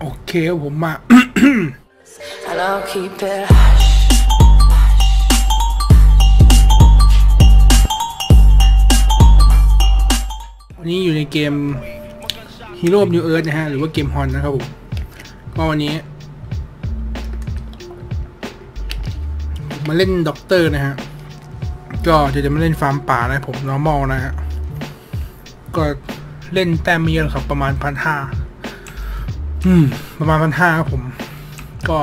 โอเคครับผมมา and I'll keep it hush. วันนี้อยู่ในเกม Hero of New Earth นะฮะ หรือว่าเกมฮอนนะครับผม ก็วันนี้ มาเล่นด็อกเตอร์นะฮะ ก็เดี๋ยวจะมาเล่นฟาร์มป่านะผม normal นะฮะ ก็เล่นแต้มไม่เยอะหรอกครับ ประมาณพันห้า อืม ประมาณพันห้าครับผม ก็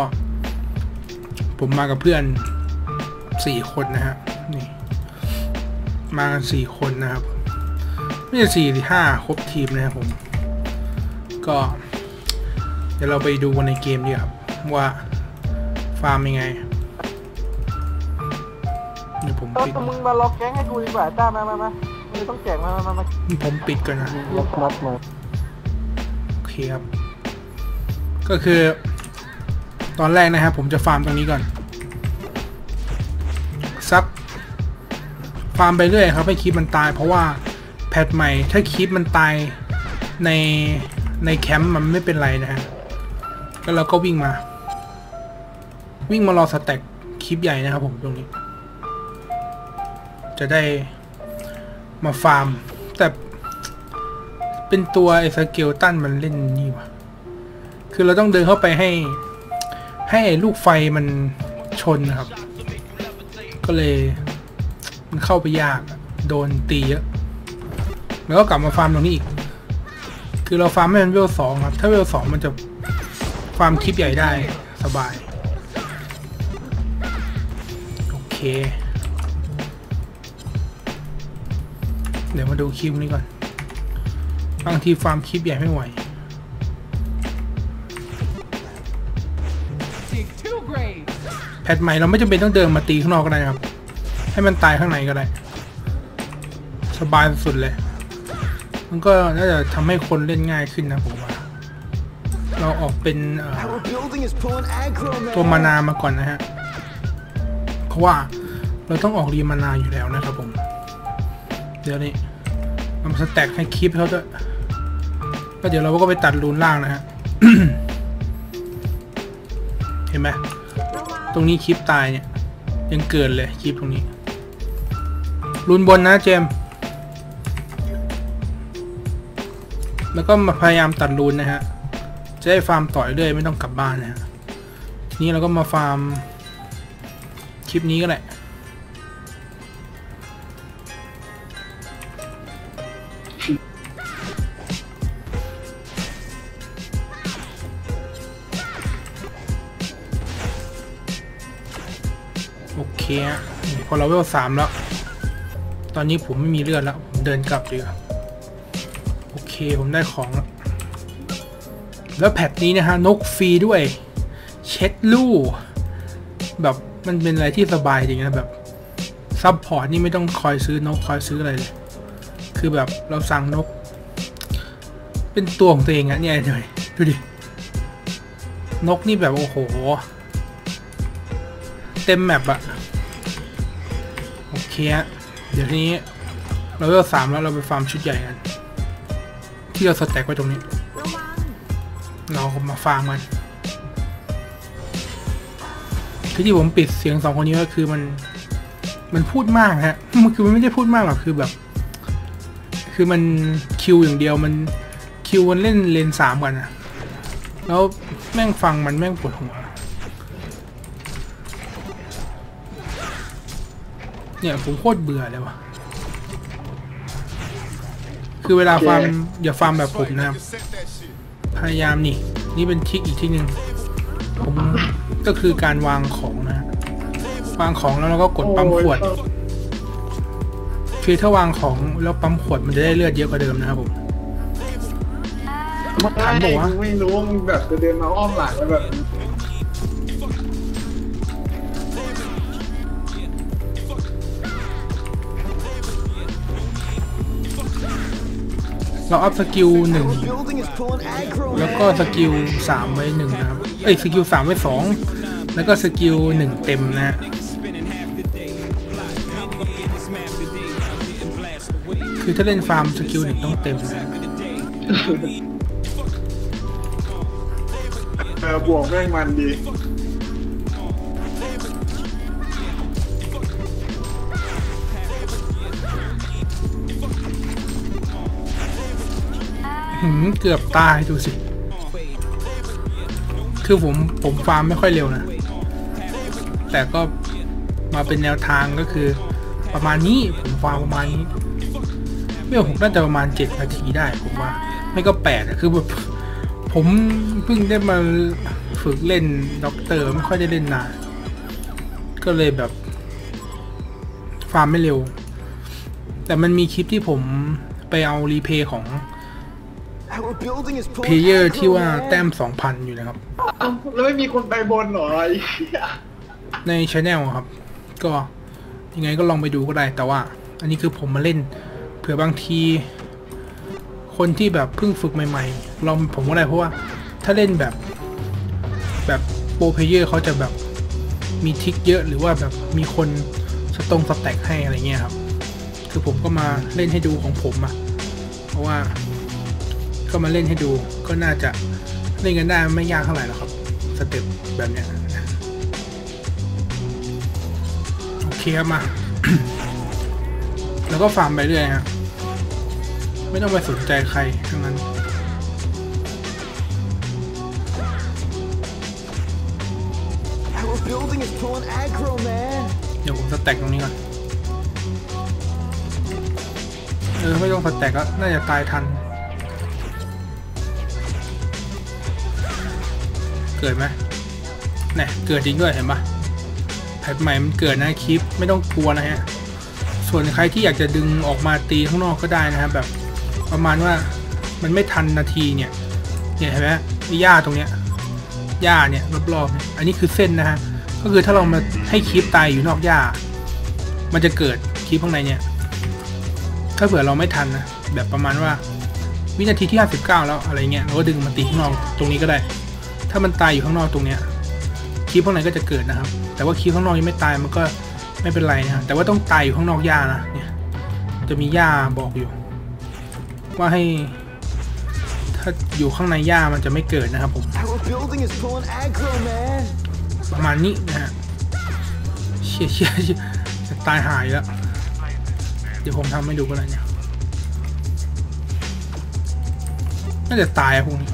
ผมมากับเพื่อนสี่คนนะฮะ นี่ มากันสี่คนนะครับ ไม่ใช่สี่หรือห้าครบทีมนะครับผม ก็ เดี๋ยวเราไปดูกันในเกมดีครับ ว่าฟาร์มยังไงเดี๋ยวผมเออปิดมึงมาล็อกแก๊งให้กูดีกว่าจ้ามามามามึงต้องแจกมามามามาผมปิดก่อนนะล็อกน็อตมาโอเคครับ ก็คือ ตอนแรกนะครับผมจะฟาร์มตรงนี้ก่อนซักฟาร์มไปเรื่อยครับให้คลิปมันตาย เพราะว่าแพทใหม่ถ้าคลิปมันตายในในแคมป์มันไม่เป็นไรนะฮะแล้วเราก็วิ่งมา วิ่งมารอสแต็กคลิปใหญ่นะครับผมตรงนี้ จะได้มาฟาร์ม แต่เป็นตัวไอ้สเกลตันมันเล่นนี่วะ คือเราต้องเดินเข้าไปให้ ให้ลูกไฟมันชนนะครับ ก็เลยมันเข้าไปยากโดนตีเยอะแล้วก็กลับมาฟาร์มตรงนี้อีก คือเราฟาร์มไม่เป็นเวลสองครับ ถ้าเวลสองมันจะฟาร์มคลิปใหญ่ได้สบาย โอเค เดี๋ยวมาดูคลิปนี้ก่อน บางทีฟาร์มคลิปใหญ่ไม่ไหว แพทใหม่เราไม่จำเป็นต้องเดินมาตีข้างนอกก็ได้ครับ ให้มันตายข้างในก็ได้ สบายสุดเลย มันก็น่าจะทำให้คนเล่นง่ายขึ้นนะผมว่า เราออกเป็นตัวมานามาก่อนนะฮะ เพราะว่าเราต้องออกรีมานาอยู่แล้วนะครับผม เดี๋ยวนี้เรามาสแต็กให้คลิปเขาด้วยก็เดี๋ยวเราก็ไปตัดรูนล่างนะฮะ เห็นไหม ตรงนี้คลิปตายเนี่ย ยังเกิดเลยคลิปตรงนี้รุนบนนะเจม แล้วก็มาพยายามตัดรุนนะฮะ จะได้ฟาร์มต่อยเรื่อยไม่ต้องกลับบ้านนะฮะ ทีนี้เราก็มาฟาร์มคลิปนี้ก็แหละ เคฮะพอเราเวลสามแล้ว ตอนนี้ผมไม่มีเลือดแล้ว ผมเดินกลับดีกว่าโอเค ผมได้ของแล้ว แล้วแพทนี้นะฮะ นกฟรีด้วย เช็ดลู่ แบบมันเป็นอะไรที่สบายจริงนะ แบบซับพอร์ตนี่ไม่ต้องคอยซื้อนกคอยซื้ออะไรเลย คือแบบเราสั่งนก เป็นตัวของตัวเองอะเนี่ยเดี๋ยดูดิ นกนี่แบบ โอ้โห เต็มแมปอะ เคเดี๋ยวทีนี้เราเลือกสามแล้วเราไปฟาร์มชุดใหญ่กัน ที่เราสแต็กไว้ตรงนี้ เรามาฟาร์มกันคือที่ผมปิดเสียงสองคนนี้ก็คือมัน มันพูดมากฮะ มันคือมันไม่ได้พูดมากหรอก คือแบบ คือมันคิวอย่างเดียวมันคิวมันเล่นเลนสามกันนะแล้วแม่งฟังมันแม่งปวดหัว เนี่ยผมโคตรเบื่อเลยว่ะ คือเวลาฟาร์มอย่าฟาร์มแบบผมนะครับพยายามนี่ นี่เป็นทริคอีกที่หนึ่งผมก็คือการวางของนะฮะวางของแล้วเราก็กดปั๊มขวด คือถ้าวางของแล้วปั๊มขวดมันจะได้เลือดเยอะกว่าเดิมนะครับผมถามบอกว่าไม่รู้ว่ามึงแบบจะเดินมาอ้อมหลังแล้วแบบ เราอัพสกิลหนึ่ง Our building is pulling aggro, แล้ว man. ก็สกิลสามไว้หนึ่งนะครับ เอ้ยสกิลสามไว้สองแล้วก็สกิลหนึ่งเต็มนะฮะคือถ้าเล่นฟาร์มสกิลหนึ่งต้องเต็มนะบวกแม่งมันดี เกือบตายดูสิ คือผมผมฟาร์มไม่ค่อยเร็วนะ แต่ก็มาเป็นแนวทางก็คือ ประมาณนี้ผมฟาร์มประมาณนี้เมื่อผมน่าจะประมาณเจ็ดนาทีได้ผมว่า ไม่ก็แปดอะคือแบบผมเพิ่งได้มาฝึกเล่นด็อกเตอร์ไม่ค่อยได้เล่นนานก็เลยแบบ ฟาร์มไม่เร็ว แต่มันมีคลิปที่ผมไปเอารีเพย์ของ เพ pulling เยอร์ที่ว่า aggro, แต้ man. มสองพันอยู่นะครับเอ้าแล้วไม่มีคนไปบนเหรอไอ้เหี้ยในช anel ครับ ก็ยังไงก็ลองไปดูก็ได้ แต่ว่า อันนี้คือผมมาเล่น เผื่อบางที คนที่แบบเพิ่งฝึกใหม่ๆลองผมก็ได้เพราะว่า ถ้าเล่นแบบ แบบโปรเพเยอร์เขาจะแบบมีทริกเยอะหรือว่าแบบมีคนสตรงสแต็กให้อะไรเงี้ยครับ คือผมก็มาเล่นให้ดูของผมอะเพราะว่า ก็มาเล่นให้ดูก็น่าจะเล่นกันได้ไม่ยากเท่าไหร่หรอกครับสเต็ปแบบเนี้ยโอเคครับมา แล้วก็ฟาร์มไปเรื่อยฮะไม่ต้องไปสนใจใครทั้งนั้นเดี๋ยวผมสแต็กตรงนี้ก่อน เออ ไม่ต้องสแต็กก็น่าจะตายทัน กิดไหมเนี่ยเกิดจริงด้วยเห็นปะแพทใหม่มันเกิดนะคลิปไม่ต้องกลัวนะฮะ ส่วนใครที่อยากจะดึงออกมาตีข้างนอกก็ได้นะครับแบบประมาณว่ามันไม่ทันนาทีเนี่ยเนี่ยเห็นไหมหญ้าตรงเนี้ยหญ้าเนี่ยรอบๆเนี่ยอันนี้คือเส้นนะฮะก็คือถ้าเรามาให้คลิปตายอยู่นอกหญ้า มันจะเกิดคลิปข้างในเนี่ยถ้าเผื่อเราไม่ทันนะแบบประมาณว่าวินาทีที่ 59 แล้วอะไรเงี้ยเราก็ดึงมาตีข้างนอกตรงนี้ก็ได้ ถ้ามันตายอยู่ข้างนอกตรงเนี้ยคลิปข้างในก็จะเกิดนะครับ แต่ว่าคลิปข้างนอกยังไม่ตายมันก็ไม่เป็นไรนะแต่ว่าต้องตายอยู่ข้างนอกหญ้านะเนี่ยจะมีหญ้าบอกอยู่ ว่าให้ ถ้าอยู่ข้างในหญ้ามันจะไม่เกิดนะครับผม Our building is pulling aggro, man. ประมาณนี้นะฮะเชี่ยเชี่ยเชี่ยจะตายหายแล้ว เดี๋ยวผมทำให้ดูก็ได้เนี่ยน่าจะตายอะพวกนี้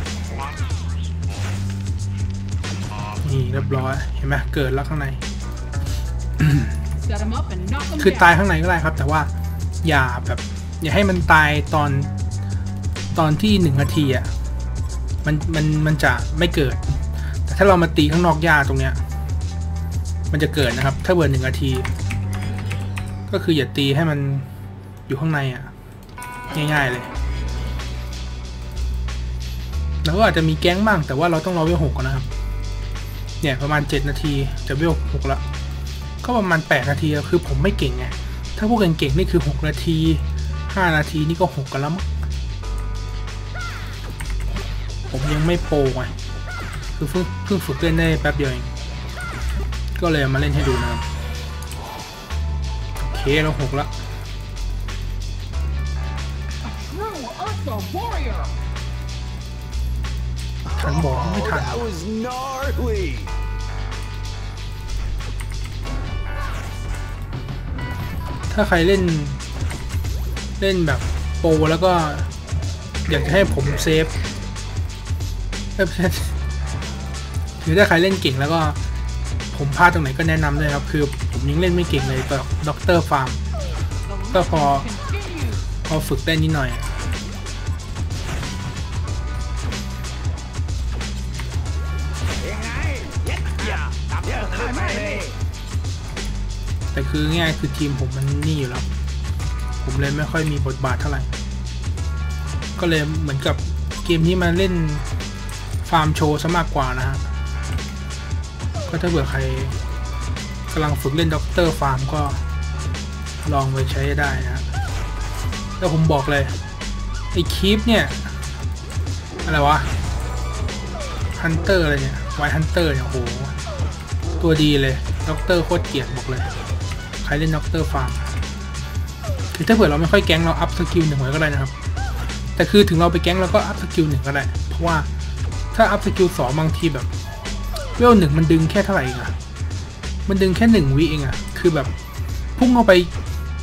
นี่เรียบร้อยเห็นไหมเกิดแล้วข้างใน Set 'em up and knock 'em คือ down. ตายข้างในก็ได้ครับ แต่ว่าอย่าแบบ อย่าให้มันตายตอนตอนที่หนึ่งนาทีอะมันมันมันจะไม่เกิด แต่ถ้าเรามาตีข้างนอกหญ้าตรงเนี้ย มันจะเกิดนะครับ ถ้าเบิร์หนึ่งนาที ก็คืออย่าตีให้มันอยู่ข้างในอะ ง่าย ๆเลยแล้วก็อาจจะมีแก๊งบ้างแต่ว่าเราต้องรอเวลหกก่อนนะครับ เนี่ยประมาณเจ็ดนาทีจะเวลหกละก็ประมาณ 8 นาทีคือผมไม่เก่งไงถ้าพวกเก่งๆนี่คือ 6 นาที 5 นาทีนี่ก็ 6 กันแล้วมั้งผมยังไม่โปรไงคือเพิ่งเพิ่งฝึกเล่นได้แป๊บเดียวเองก็เลยมาเล่นให้ดูนะครับโอเคเราหกละทันบอกไม่ทัน ถ้าใครเล่นเล่นแบบโปรแล้วก็ อยากจะให้ผมเซฟเซฟหรือถ้าใครเล่นเก่งแล้วก็ ผมพลาดตรงไหนก็แนะนำด้วยครับ คือผมยังเล่นไม่เก่งเลยแบบด็อกเตอร์ฟาร์มก็พอพอฝึกได้นิดหน่อย คือง่ายคือทีมผมมันนี่อยู่แล้วผมเลยไม่ค่อยมีบทบาทเท่าไหร่ ก็เลยเหมือนกับเกมนี้มาเล่นฟาร์มโชว์ซะมากกว่านะฮะ ก็ถ้าเผื่อใครกำลังฝึกเล่นด็อกเตอร์ฟาร์มก็ลองไปใช้ได้นะฮะแล้วผมบอกเลย ไอ้คีปเนี่ย อะไรวะฮันเตอร์อะไรเนี่ย ไวฮันเตอร์เนี่ยโห ตัวดีเลยด็อกเตอร์โคตรเกลียดบอกเลย รเล่นด็อกเตอร์ฟาร์มคือถ้าเผื่อเราไม่ค่อยแก๊งเราอัพสกิลหนึ่งไว้ก็ได้นะครับ แต่คือถึงเราไปแก๊งเราก็อัพสกิลหนึ่งก็ได้ เพราะว่าถ้าอัพสกิลสองบางทีแบบเวลหนึ่งมันดึงแค่เท่าไหร่เองอะมันดึงแค่หนึ่งวิเองอะคือแบบพุ่งเข้าไป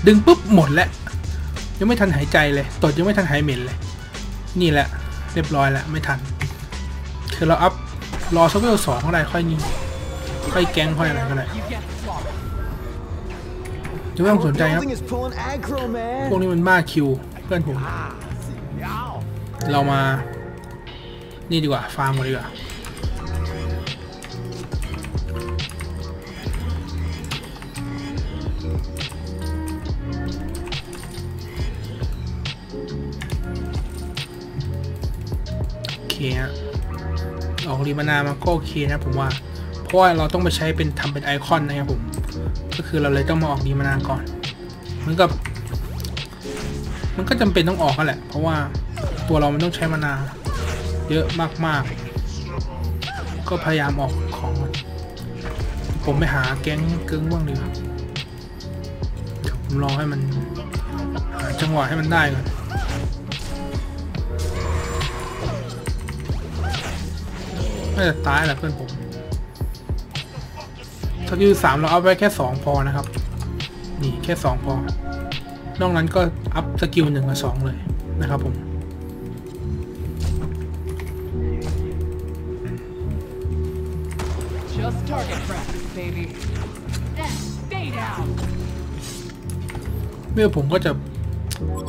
ดึงปุ๊บหมดแล้ว ยังไม่ทันหายใจเลยตดยังไม่ทันหายเหม็นเลย นี่แหละ เรียบร้อยแล้วไม่ทัน คือเราอัพรอสักเวลสองก็ได้ค่อยนี่ค่อยแก๊งค่อยอะไรก็ได้ จะไม่ต้องสนใจครับ Building is pulling aggro, พวก man. นี้มันมากคิวเพื่อนผม เรามา นี่ดีกว่า ฟาร์มกันดีกว่าโอเคฮะออกรีมานามาก็โอเคนะผมว่า เพราะว่าเราต้องไปใช้เป็นทำเป็นไอคอนนะครับผมก็คือเราเลยต้องมาออกรีมานาก่อนเหมือนกับมันก็จำเป็นต้องออกกันแหละ เพราะว่าตัวเรามันต้องใช้มานาเยอะมากๆ ก็พยายามออกของมันผมไปหาแก๊งเกึ้งบ้างดีกว่าผมรอให้มันหาจังหวะให้มันได้ก่อนน่จะตายแหละเพื่อนผม สกิลสามเราเอาไว้แค่สองพอนะครับ นี่แค่สองพอ นอกนั้นก็อัพสกิลหนึ่งกับสองเลยนะครับผม Just target practice, baby. Then stay down. เมื่อผมก็จะ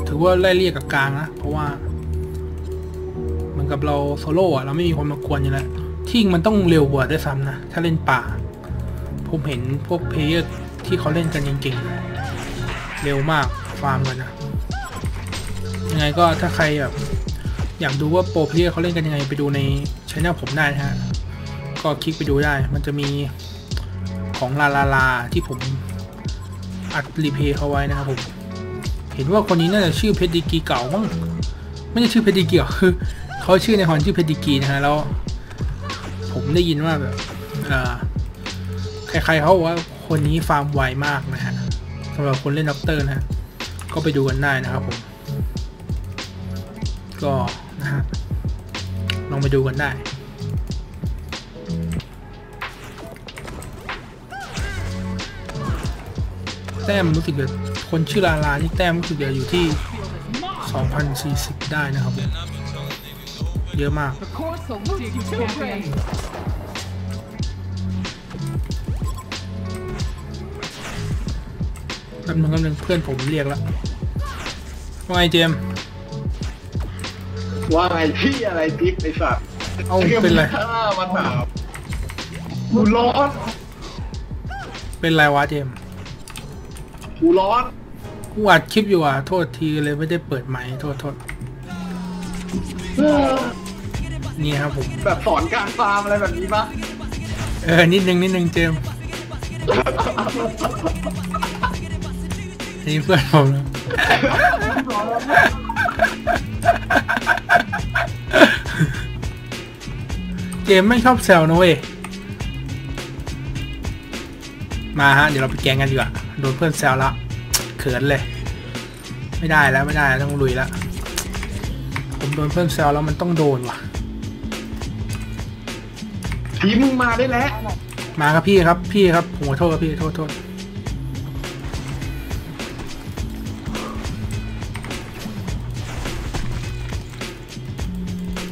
ถือว่าไล่เรียกกับกลางนะ เพราะว่า เหมือนกับเราโซโล่อะเราไม่มีคนมากวนอยู่แล้วที่มันต้องเร็วกว่าด้วยซ้ำนะ ถ้าเล่นป่า ผมเห็นพวกเพลเยอร์ที่เขาเล่นกันจริงๆ เร็วมากฟาร์มกันนะยังไงก็ถ้าใครแบบอยากดูว่าโปรเพลเยอร์เขาเล่นกันยังไงไปดูในช่องผมได้นะฮะ ก็คลิกไปดูได้ มันจะมีของลาลาลาที่ผมอัดรีเพย์เขาไว้นะครับผม เห็นว่าคนนี้น่าจะชื่อเพดีกรีเก่ามั้งไม่ใช่ชื่อเพดีกรีหรอกคือเขาชื่อในฮอนชื่อเพดีกรีนะฮะแล้ว ผมได้ยินว่าแบบอ่อ ใครๆเขาบอกว่าคนนี้ฟาร์มไวมากนะฮะสำหรับคนเล่นด็อกเตอร์นะฮะก็ไปดูกันได้นะครับผม ก็นะฮะลองไปดูกันได้แต้มรู้สึกจะคนชื่อลาลานี่แต้มรู้สึกจะอยู่ที่ 2,040 ได้นะครับผมเยอะมาก ป๊บนึงแป๊บนึงเพื่อนผมเรียกแล้วว่าไงเจมส์ว่าไงพี่อะไรทิปไอ้สัตว์เอ้าเป็นไรข้ามาถามกูร้อน เป็นไรวะเจมส์กูร้อนกูอัดคลิปอยู่อะโทษทีเลยไม่ได้เปิดไมค์โทษโทษนี่ครับผมแบบสอนการฟาร์มอะไรแบบนี้ปะเออนิดนึงนิดนึงเจม ส์นี่เพื่อนผมนะเจมส์ไม่ชอบแซวนะเว้ย มาฮะ เดี๋ยวเราไปแกงกันดีกว่าโดนเพื่อนแซวละเขินเลย ไม่ได้แล้วไม่ได้แล้วต้องลุยแล้วผมโดนเพื่อนแซวแล้วมันต้องโดนว่ะทีมึงมาได้แล้ว มาครับพี่ครับพี่ครับผมขอโทษครับพี่โทษโทษ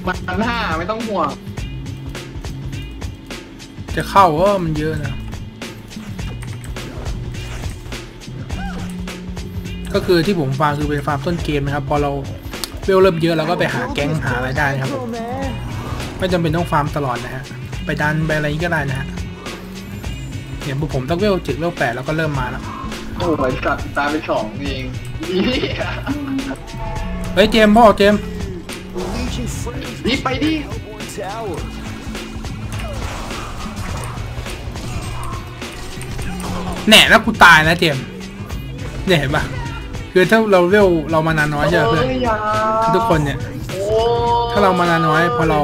มันห้าไม่ต้องห่วง จะเข้าเออมันเยอะนะ ก็คือที่ผมฟาร์มคือเป็นฟาร์มต้นเกมนะครับ พอเราเวลเริ่มเยอะเราก็ไปหาแก๊งหาอะไรได้นะครับผม Aggro, man. ไม่จำเป็นต้องฟาร์มตลอดนะฮะ ไปดันไปอะไรก็ได้นะฮะอย่างพวกผมต้องเวลเจ็ดเวลแปดแล้วก็เริ่มมาแล้วโอ้ยสัตว์ตายไปสองเองนี่เฮ้ยเจมส์พ่อเจมส์ Legion frames รีบไปดิแหน่แล้วกูตายนะเจมเนี่ยเห็นปะคือถ้าเราเวเรามานานน้อยใช่ไหมเพื่อนทุกคนเนี่ย ถ้าเรามานาน้อยพอเรา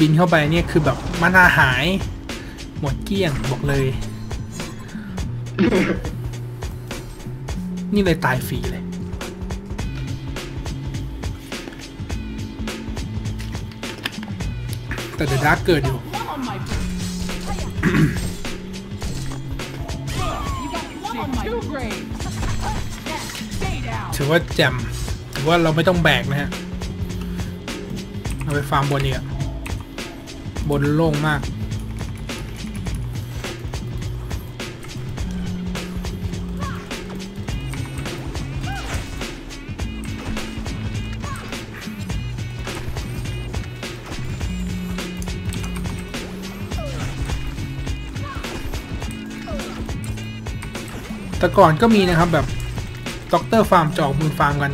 บินเข้าไปเนี่ยคือแบบมานาหาย หมดเกลี้ยงบอกเลย นี่เลยตายฟรีเลย แต่เดอะดาร์กเกิดอยู่ ถือว่าแจ่มถือว่าเราไม่ต้องแบกนะฮะเราไปฟาร์มบนเนี่ยบนโล่งมาก แต่ก่อนก็มีนะครับแบบด็อกเตอร์ฟาร์มจอกมือฟาร์มกัน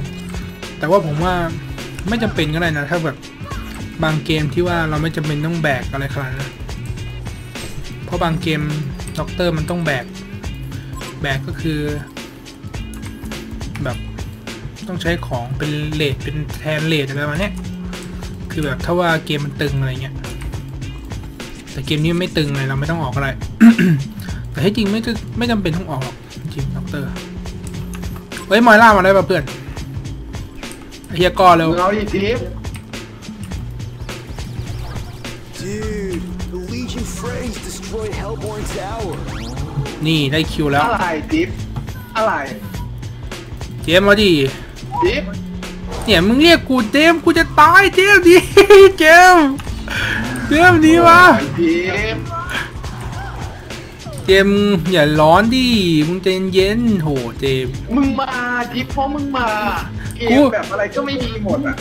แต่ว่าผมว่าไม่จำเป็นก็ได้นะ ถ้าแบบบางเกมที่ว่าเราไม่จำเป็นต้องแบกอะไรขนาดนั้นเพราะบางเกมด็อกเตอร์มันต้องแบก แบกก็คือ แบบต้องใช้ของเป็นเลทเป็นแทนเลทอะไรประมาณนี้คือแบบถ้าว่าเกมมันตึงอะไรเงี้ย แต่เกมนี้ไม่ตึงเลยเราไม่ต้องออกอะไร แต่ที่จริงไม่จะไม่จำเป็นต้องออก รอกจริงด็อกเตอร์เฮ้ยมอยล่ามาได้ป่ะเพื่อนไอ้เฮียก้อเร็วมึงเอาดิทิป Dude, the Legion Freys destroyed Hellborn Tower. นี่ได้คิวแล้ว อะไรทิปอะไรเจมส์มาดิทิปเนี่ยมึงเรียกกูเจมส์กูจะตายเจมส์ดิ เจมส์เจมส์ดีวะโอ้ยทิป เจมส์อย่าร้อนดิ มึงใจเย็นๆโหเจมส์มึงมาทิปเพราะมึงมาเกกูมแบบอะไรก็ไม่มีหมดอะ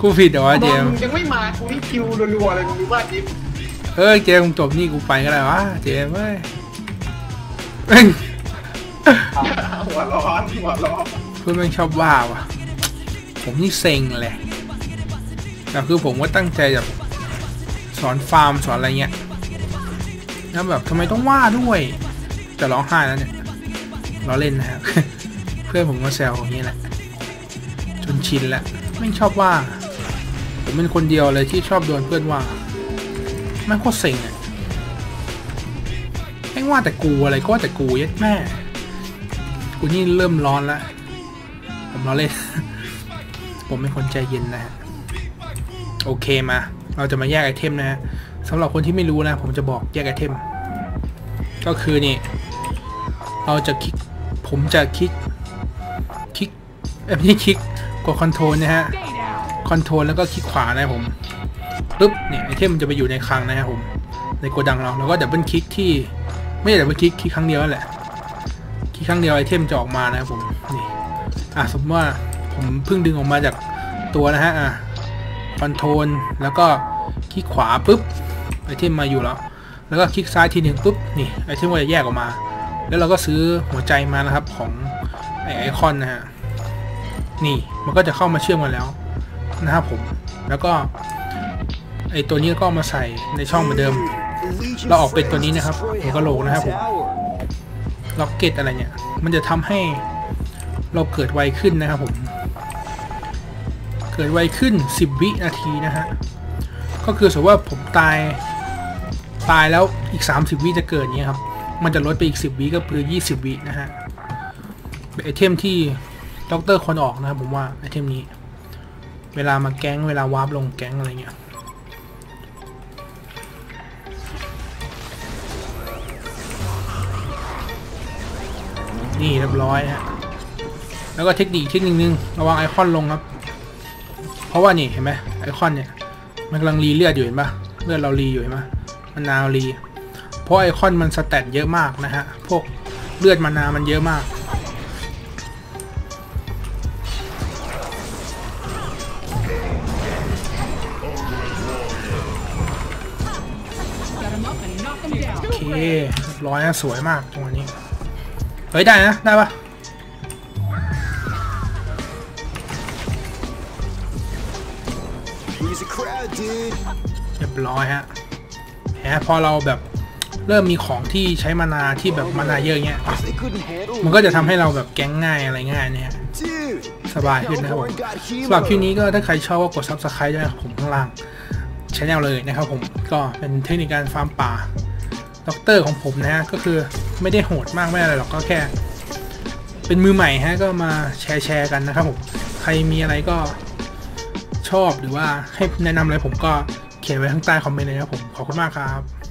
กูผิดเหรอวะเจมมึส์งยังไม่มา กูนี่คิวรัวๆเลยมึงรู้ป่ะทิปเออเจมส์จบนี่กูไปก็ได้วะเจมส์เว้ยแม่งหัวร้อนหัวร้อนเพื่อนแม่งชอบว่าว่ะ ผมนี่เซ็งเลยแต่คือผมก็ตั้งใจจะสอนฟาร์มสอนอะไรเงี้ย แล้วแบบทำไมต้องว่าด้วยจะร้องไห้แล้วเนี่ยเราเล่นนะครับ เพื่อนผมก็แซวอย่างนี้แหละจนชินแล้วไม่ชอบว่า ผมเป็นคนเดียวเลยที่ชอบโดนเพื่อนว่าแม่โคตรเซ็งอะแม่งว่าแต่กูอะไรก็ว่าแต่กูยัดแม่ กูนี่เริ่มร้อนแล้วผมล้อเล่นผมเป็นคนใจเย็นนะฮะ โอเคมา เราจะมาแยกไอเทมนะฮะ สำหรับคนที่ไม่รู้นะ ผมจะบอกแยกไอเทม ก็คือนี่ เราจะคลิก ผมจะคลิก คลิกเอ้ยไม่ใช่คลิก กดคอนโทรลนะฮะ คอนโทรลแล้วก็คลิกขวานะผมปุ๊บเนี่ยไอเทมมันจะไปอยู่ในคลังนะครับผม ในโกดังเรา แล้วก็ดับเบิลคลิกที่ ไม่ใช่ดับเบิลคลิกคลิกครั้งเดียวแหละ คลิกครั้งเดียวไอเทมจะออกมานะครับผม นี่ อะสมมติว่าผมเพิ่งดึงออกมาจากตัวนะฮะ อะคอนโทรลแล้วก็คลิกขวาปุ๊บ ไอเทมมาอยู่แล้ว แล้วก็คลิกซ้ายทีหนึ่งปุ๊บนี่ไอเทมก็จะแยกออกมา แล้วเราก็ซื้อหัวใจมานะครับของไอไอคอนนะฮะนี่มันก็จะเข้ามาเชื่อมกันแล้วนะครับผมแล้วก็ไอตัวนี้ก็มาใส่ในช่องเหมือนเดิม เราออกเป็นตัวนี้นะครับหัวกะโหลกนะครับผมล็อกเก็ตอะไรเนี่ย มันจะทำให้เราเกิดไวขึ้นนะครับผม เกิดไวขึ้น 10 วินาทีนะฮะ ก็คือสมมติว่าผมตาย ตายแล้วอีก 30 วิจะเกิดเนี้ยครับ มันจะลดไปอีก 10 วิก็คือ 20 วินะฮะเป็นไอเทมที่ด็อกเตอร์คนออกนะครับผมว่าไอเทมนี้ เวลามาแก๊งเวลาวาร์ปลงแก๊งอะไรเงี้ยนี่เรียบร้อยฮะแล้วก็เทคนิคเทคนิคนึงระวังไอคอนลงครับ เพราะว่านี่เห็นไหมไอคอนเนี่ยมันกำลังรีเลือดอยู่เห็นปะเลือดเรารีอยู่เห็นปะ มนาวรีเพราะไอคอนมันสแตทเยอะมากนะฮะ พวกเลือดมานามันเยอะมาก โอเคร้อยนะสวยมากตรงนี้ เฮ้ย ได้นะ ได้ปะเรียบร้อยฮะ แหมพอเราแบบเริ่มมีของที่ใช้มานาที่แบบมานาเยอะเงี้ย มันก็จะทำให้เราแบบแก๊งง่ายอะไรง่ายเนี่ยสบายขึ้นนะครับผมสำหรับคลิปนี้ก็ถ้าใครชอบก็กด subscribe ด้วยครับผมข้างล่างชแนลเลยนะครับผมก็เป็นเทคนิคการฟาร์มป่าด็อกเตอร์ของผมนะฮะก็คือไม่ได้โหดมากไม่อะไรหรอกก็แค่ เป็นมือใหม่ฮะก็มาแชร์แชร์กันนะครับผมใครมีอะไรก็ชอบหรือว่าให้แนะนำอะไรผมก็ เขียนไว้ข้างใต้คอมเมนต์เลยนะครับผม ขอบคุณมากครับ